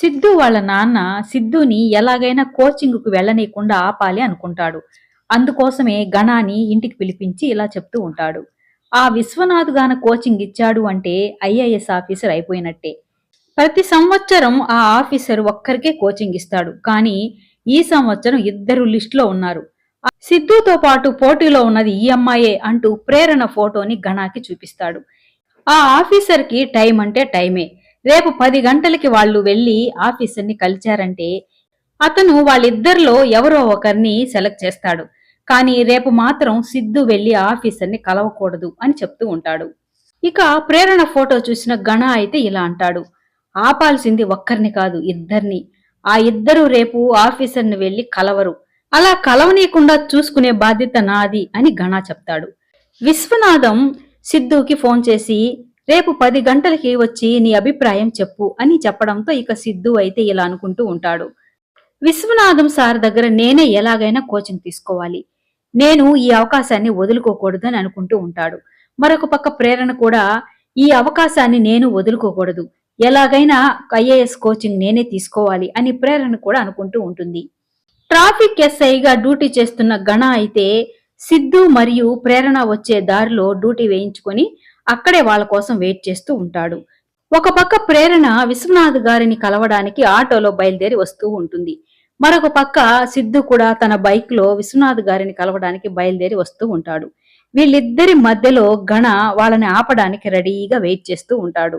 సిద్ధు వాళ్ళ నాన్న సిద్ధుని ఎలాగైనా కోచింగ్కు వెళ్ళనీయకుండా ఆపాలి అనుకుంటాడు. అందుకోసమే గణాని ఇంటికి పిలిపించి ఇలా చెప్తూ ఉంటాడు. ఆ విశ్వనాథ్ గాన కోచింగ్ ఇచ్చాడు అంటే ఐఏఎస్ ఆఫీసర్ అయిపోయినట్టే. ప్రతి సంవత్సరం ఆ ఆఫీసర్ ఒక్కరికే కోచింగ్ ఇస్తాడు. కానీ ఈ సంవత్సరం ఇద్దరు లిస్టులో ఉన్నారు. సిద్ధుతో పాటు పోటీలో ఉన్నది ఈ అమ్మాయే అంటూ ప్రేరణ ఫోటోని గణాకి చూపిస్తాడు. ఆ ఆఫీసర్కి టైం అంటే టైమే. రేపు పది గంటలకి వాళ్ళు వెళ్ళి ఆఫీసర్ని కలిచారంటే అతను వాళ్ళిద్దరిలో ఎవరో ఒకరిని సెలెక్ట్ చేస్తాడు. కానీ రేపు మాత్రం సిద్ధు వెళ్ళి ఆఫీసర్ని కలవకూడదు అని చెప్తూ ఉంటాడు. ఇక ప్రేరణ ఫోటో చూసిన గణ అయితే ఇలా అంటాడు. ఆపాల్సింది ఒక్కరిని కాదు ఇద్దరిని. ఆ ఇద్దరు రేపు ఆఫీసర్ని వెళ్ళి కలవరు. అలా కలవనీయకుండా చూసుకునే బాధ్యత నాది అని గణ చెప్తాడు. విశ్వనాథం సిద్ధుకి ఫోన్ చేసి రేపు పది గంటలకి వచ్చి నీ అభిప్రాయం చెప్పు అని చెప్పడంతో ఇక సిద్ధు అయితే ఇలా అనుకుంటూ ఉంటాడు. విశ్వనాథం సార్ దగ్గర నేనే ఎలాగైనా కోచింగ్ తీసుకోవాలి. నేను ఈ అవకాశాన్ని వదులుకోకూడదని అనుకుంటూ ఉంటాడు. మరొక పక్క ప్రేరణ కూడా ఈ అవకాశాన్ని నేను వదులుకోకూడదు. ఎలాగైనా ఐఏఎస్ కోచింగ్ నేనే తీసుకోవాలి అని ప్రేరణ కూడా అనుకుంటూ ఉంటుంది. ట్రాఫిక్ ఎస్ఐగా డ్యూటీ చేస్తున్న గణ అయితే సిద్ధు మరియు ప్రేరణ వచ్చే దారిలో డ్యూటీ వేయించుకొని అక్కడే వాళ్ళ కోసం వెయిట్ చేస్తూ ఉంటాడు. ఒక పక్క ప్రేరణ విశ్వనాథ్ గారిని కలవడానికి ఆటోలో బయలుదేరి వస్తూ ఉంటుంది. మరొక పక్క సిద్ధు కూడా తన బైక్లో విశ్వనాథ్ గారిని కలవడానికి బయలుదేరి వస్తూ ఉంటాడు. వీళ్ళిద్దరి మధ్యలో గణ వాళ్ళని ఆపడానికి రెడీగా వెయిట్ చేస్తూ ఉంటాడు.